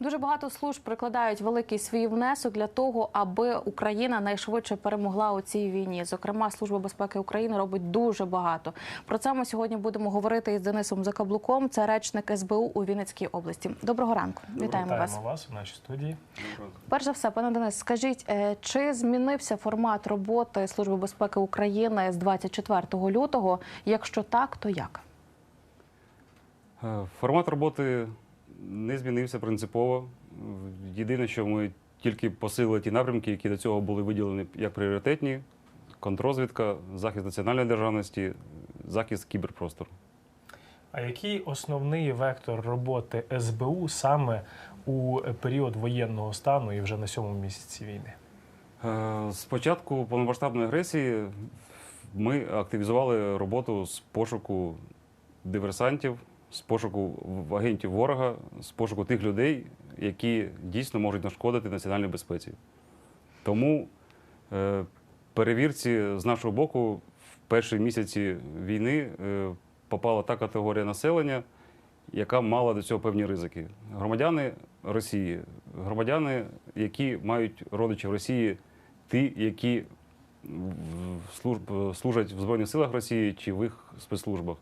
Дуже багато служб прикладають великий свій внесок для того, аби Україна найшвидше перемогла у цій війні. Зокрема, служба безпеки України робить дуже багато. Про це ми сьогодні будемо говорити із Денисом Закаблуком. Це речник СБУ у Вінницькій області. Доброго ранку. Вітаємо вас. Вітаємо вас у нашій студії. Перш за все, пане Денис, скажіть, е, чи змінився формат роботи Служби безпеки України з 24 лютого? Якщо так, то як? Е, Формат роботи не змінився принципово. Єдине, що ми тільки посилили ті напрямки, які до цього були виділені як пріоритетні: контррозвідка, захист національної державності, захист кіберпростору. А який основний вектор роботи СБУ саме у період воєнного стану і вже на сьомому місяці війни? Е, З початку повномасштабної агресії ми активізували роботу з пошуку диверсантів, з пошуку в- агентів ворога, з пошуку тих людей, які дійсно можуть нашкодити національній безпеці. Тому е, перевірці з нашого боку в перші місяці війни е, попала та категорія населення, яка мала до цього певні ризики. Громадяни Росії, громадяни, які мають родичів Росії, ті, які в- служб, служать в Збройних силах Росії чи в їх спецслужбах.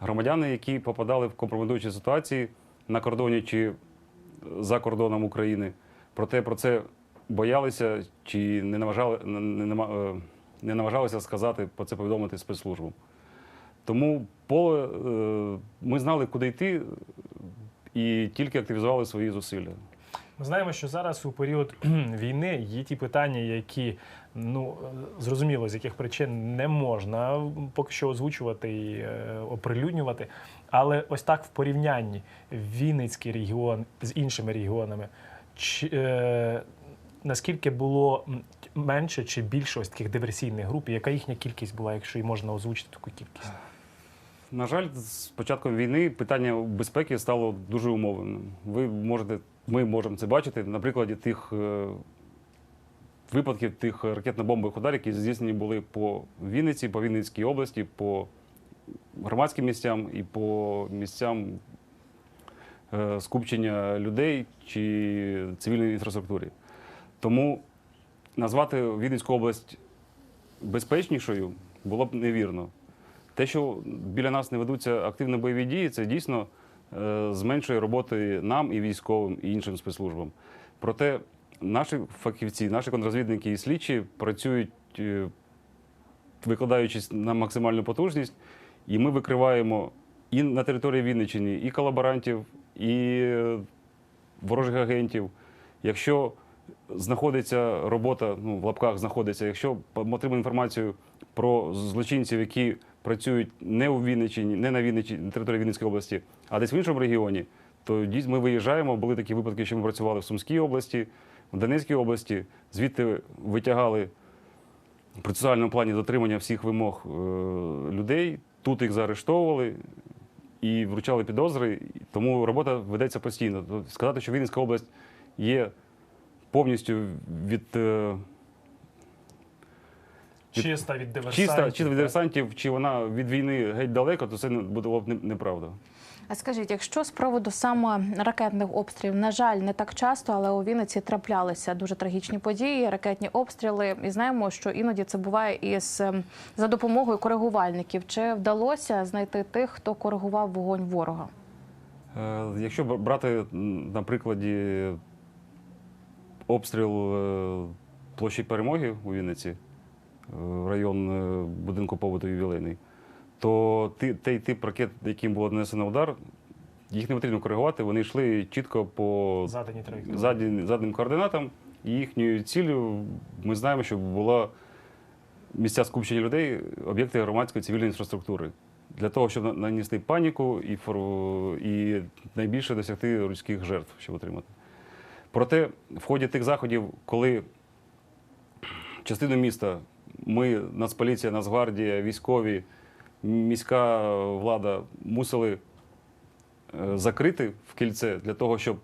Громадяни, які попадали в компрометуючі ситуації на кордоні чи за кордоном України, проте про це боялися чи не, наважали, не, не, е, не наважалися сказати, про це повідомити спецслужбам. Тому поле е, ми знали, куди йти, і тільки активізували свої зусилля. Ми знаємо, що зараз у період війни є ті питання, які ну е, зрозуміло, з яких причин не можна поки що озвучувати і е, оприлюднювати. Але ось так в порівнянні Вінницький регіон з іншими регіонами, чи, е, наскільки було менше чи більше ось таких диверсійних груп, і яка їхня кількість була, якщо і можна озвучити таку кількість? На жаль, з початком війни питання безпеки стало дуже умовним. Ви можете, ми можемо це бачити на прикладі тих е, випадків тих ракетно-бомбових ударів, які здійснені були по Вінниці, по Вінницькій області, по громадським місцям і по місцям е, скупчення людей чи цивільної інфраструктурі. Тому назвати Вінницьку область безпечнішою було б невірно. Те, що біля нас не ведуться активні бойові дії, це дійсно зменшує роботи нам і військовим, і іншим спецслужбам. Проте наші фахівці, наші контррозвідники і слідчі працюють, е, викладаючись на максимальну потужність, і ми викриваємо і на території Вінниччини, і колаборантів, і е, ворожих агентів. Якщо знаходиться робота, ну в лапках знаходиться, якщо ми інформацію про злочинців, які працюють не у Вінниччині, не на Вінниччині, на території Вінницької області, а десь в іншому регіоні, то ми виїжджаємо. Були такі випадки, що ми працювали в Сумській області, в Донецькій області, звідти витягали в процесуальному плані дотримання всіх вимог е, людей. Тут їх заарештовували і вручали підозри. Тому робота ведеться постійно. Сказати, що Вінницька область є повністю від. Чиста від диверсантів. Чисто, чисто від диверсантів, чи вона від війни геть далеко, то це було б не- неправда. А скажіть, якщо з приводу саме ракетних обстрілів, на жаль, не так часто, але у Вінниці траплялися дуже трагічні події, ракетні обстріли, і знаємо, що іноді це буває із ем, за допомогою коригувальників. Чи вдалося знайти тих, хто коригував вогонь ворога? Е, Якщо брати на прикладі обстріл е, площі перемоги у Вінниці, е, район е, будинку побуту ювілейний, то той тип ракет, яким було нанесено удар, їх не потрібно коригувати, вони йшли чітко по Задані заднім, задним координатам. І їхньою ціллю ми знаємо, що була місця скупчення людей, об'єкти громадської цивільної інфраструктури. Для того, щоб на- нанести паніку і, і найбільше досягти людських жертв, щоб отримати. Проте, в ході тих заходів, коли частину міста ми, Нацполіція, Нацгвардія, військові, міська влада мусили е, закрити в кільце для того, щоб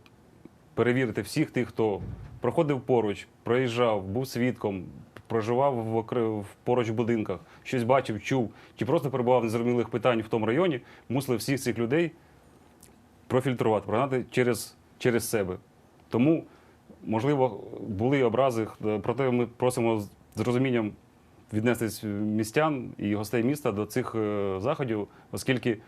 перевірити всіх тих, хто проходив поруч, проїжджав, був свідком, проживав в, поруч будинках, щось бачив, чув, чи просто перебував незрозумілих питань в тому районі, мусили всіх цих людей профільтрувати, прогнати через, через себе. Тому, можливо, були образи, проте ми просимо з розумінням віднестись містян і гостей міста до цих е, заходів, оскільки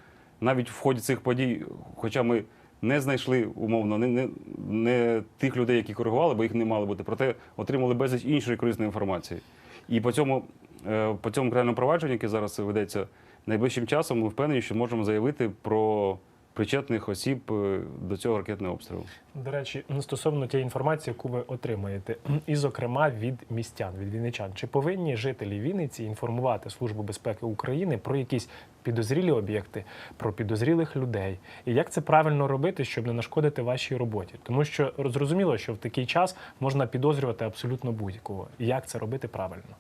навіть в ході цих подій, хоча ми не знайшли умовно не, не, не тих людей, які коригували, бо їх не мало бути, проте отримали безліч іншої корисної інформації. І по цьому, е, по цьому кримінальному провадженню, яке зараз ведеться, найближчим часом ми впевнені, що можемо заявити про причетних осіб е, до цього ракетного обстрілу. До речі, ну, стосовно тієї інформації, яку ви отримаєте, і, зокрема, від містян, від вінничан, чи повинні жителі Вінниці інформувати Службу безпеки України про якісь підозрілі об'єкти, про підозрілих людей? І як це правильно робити, щоб не нашкодити вашій роботі? Тому що зрозуміло, що в такий час можна підозрювати абсолютно будь-кого. І як це робити правильно?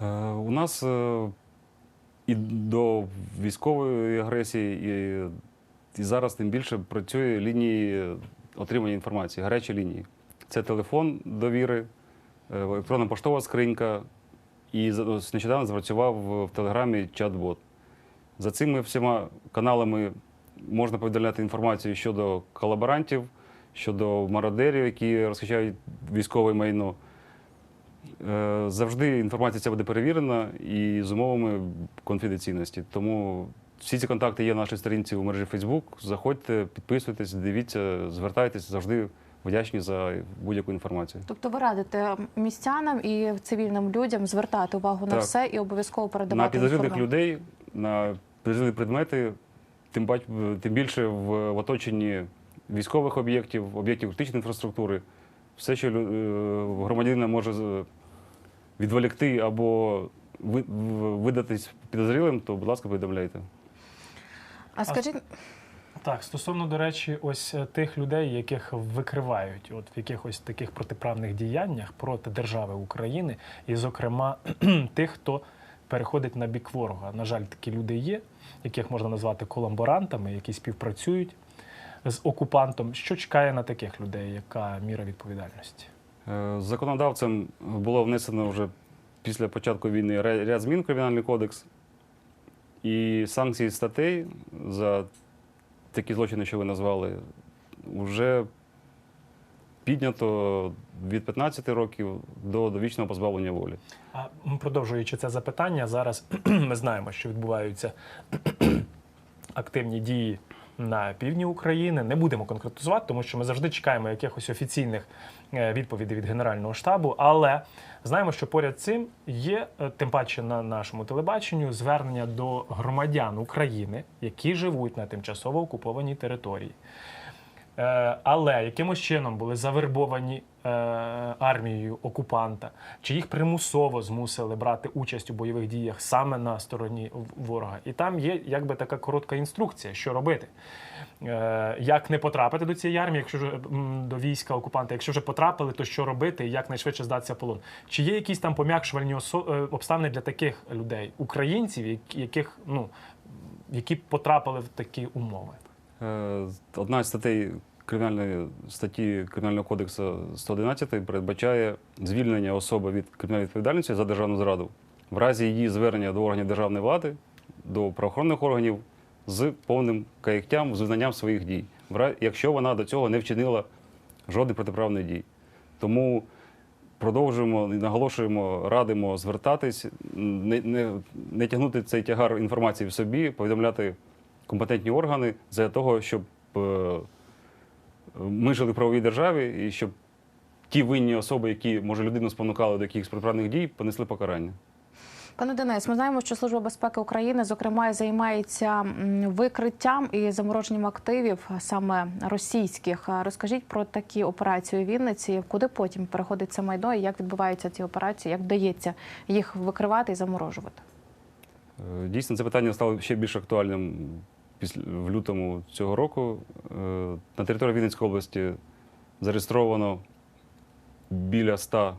Е, У нас е, і до військової агресії, і, і зараз тим більше працює лінії отримання інформації, гарячі лінії. Це телефон довіри, е, електронна поштова скринька, і нещодавно запрацював в Телеграмі чат-бот. За цими всіма каналами можна повідомляти інформацію щодо колаборантів, щодо мародерів, які розхищають військове майно. Е, Завжди інформація ця буде перевірена і з умовами конфіденційності. Тому всі ці контакти є на нашій сторінці у мережі Facebook. Заходьте, підписуйтесь, дивіться, звертайтесь, завжди вдячні за будь-яку інформацію. Тобто ви радите містянам і цивільним людям звертати увагу на все і обов'язково На передавати підозрілих інформацію. людей, на підозрілі предмети, тим, бач, тим більше в, в оточенні військових об'єктів, об'єктів критичної інфраструктури, все, що е, громадянина може відволікти або ви- видатись підозрілим, то, будь ласка, повідомляйте. А скажіть, Так, стосовно, до речі, ось е, тих людей, яких викривають от в якихось таких протиправних діяннях проти держави України, і, зокрема, тих, хто переходить на бік ворога. На жаль, такі люди є, яких можна назвати колаборантами, які співпрацюють з окупантом. Що чекає на таких людей? Яка міра відповідальності? Е, Законодавцем було внесено вже після початку війни ряд змін в Кримінальний кодекс. І санкції статей за такі злочини, що ви назвали, вже піднято від 15 років до довічного позбавлення волі. А продовжуючи це запитання, зараз ми знаємо, що відбуваються активні дії на півдні України. Не будемо конкретизувати, тому що ми завжди чекаємо якихось офіційних е, відповідей від Генерального штабу. Але знаємо, що поряд цим є, е, тим паче на нашому телебаченню, звернення до громадян України, які живуть на тимчасово окупованій території. Е, але якимось чином були завербовані е, армією окупанта, чи їх примусово змусили брати участь у бойових діях саме на стороні ворога. І там є якби така коротка інструкція, що робити. Е, як не потрапити до цієї армії, якщо вже до війська окупанта, якщо вже потрапили, то що робити і як найшвидше здатися полон? Чи є якісь там пом'якшувальні обставини для таких людей, українців, яких ну які потрапили в такі умови? Е, Одна з статей кримінальної статті Кримінального кодексу 111 передбачає звільнення особи від кримінальної відповідальності за державну зраду в разі її звернення до органів державної влади, до правоохоронних органів з повним каяттям, з визнанням своїх дій, якщо вона до цього не вчинила жодних протиправних дій. Тому продовжуємо наголошуємо, радимо звертатись, не, не, не тягнути цей тягар інформації в собі, повідомляти компетентні органи для того, щоб е, ми жили в правовій державі і щоб ті винні особи, які може людину спонукали до якихось протиправних дій, понесли покарання. пане Денис, ми знаємо, що Служба безпеки України зокрема займається викриттям і замороженням активів саме російських. Розкажіть про такі операції у Вінниці, куди потім переходить це майно і як відбуваються ці операції, як вдається їх викривати і заморожувати? Е, Дійсно, це питання стало ще більш актуальним після в лютому цього року. Е, На території Вінницької області зареєстровано біля 100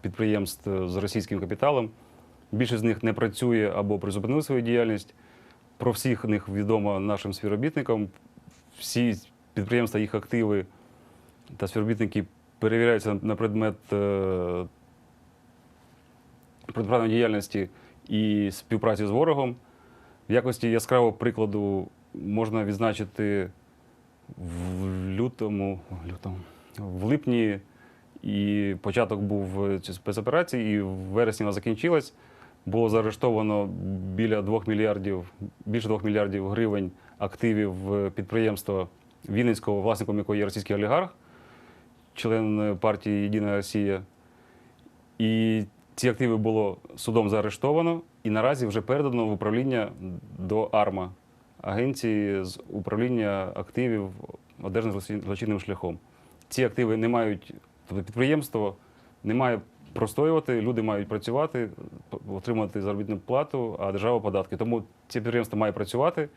підприємств з російським капіталом. Більшість з них не працює або призупинили свою діяльність. Про всіх них відомо нашим співробітникам. Всі підприємства, їх активи та співробітники перевіряються на предмет е, протиправної діяльності і співпраці з ворогом. В якості яскравого прикладу можна відзначити в лютому, лютому в липні і початок був спецоперації, і в вересні вона закінчилась. Було заарештовано біля 2 мільярдів, більше 2 мільярдів гривень активів е, підприємства Вінницького, власником якого є російський олігарх, член е, партії Єдина Росія. І ці активи було судом заарештовано і наразі вже передано в управління до АРМА, агенції з управління активів, одержаних злочинним шляхом. Ці активи не мають, тобто підприємство не має простоювати, люди мають працювати, отримувати заробітну плату, а держава податки. Тому це підприємство має працювати.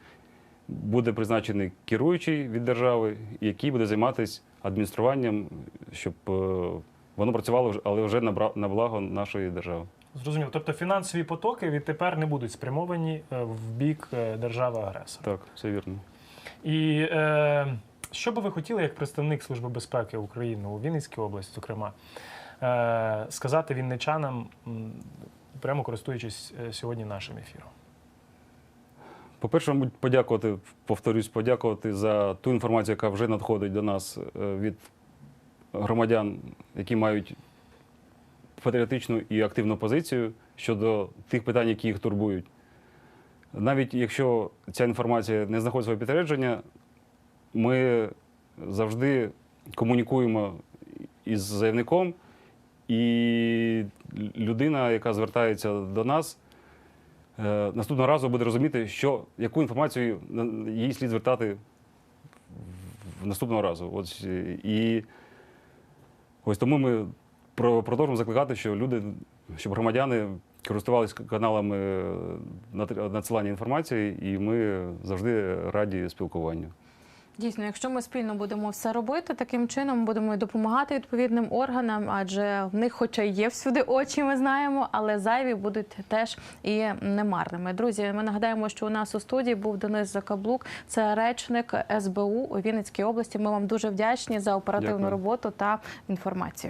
Буде призначений керуючий від держави, який буде займатися адмініструванням, щоб е, воно працювало, але вже на на благо нашої держави. Зрозуміло. Тобто фінансові потоки відтепер не будуть спрямовані е, в бік е, держави-агресора. Так, все вірно. І е, що би ви хотіли, як представник Служби безпеки України у Вінницькій області, зокрема, е, сказати вінничанам, прямо користуючись е, сьогодні нашим ефіром? По-перше, мабуть, подякувати, повторюсь, подякувати за ту інформацію, яка вже надходить до нас від громадян, які мають патріотичну і активну позицію щодо тих питань, які їх турбують. Навіть якщо ця інформація не знаходить своє підтвердження, ми завжди комунікуємо із заявником, і людина, яка звертається до нас, е, наступного разу буде розуміти, що, яку інформацію їй слід звертати в- наступного разу. Е, і ось тому ми про- продовжуємо закликати, що люди, щоб громадяни користувалися каналами е, надсилання інформації, і ми завжди раді спілкуванню. Дійсно, якщо ми спільно будемо все робити, таким чином будемо допомагати відповідним органам, адже в них, хоча й є всюди очі, ми знаємо, але зайві будуть теж і немарними. Друзі, ми нагадаємо, що у нас у студії був Денис Закаблук, це речник СБУ у Вінницькій області. Ми вам дуже вдячні за оперативну Дякую. роботу та інформацію.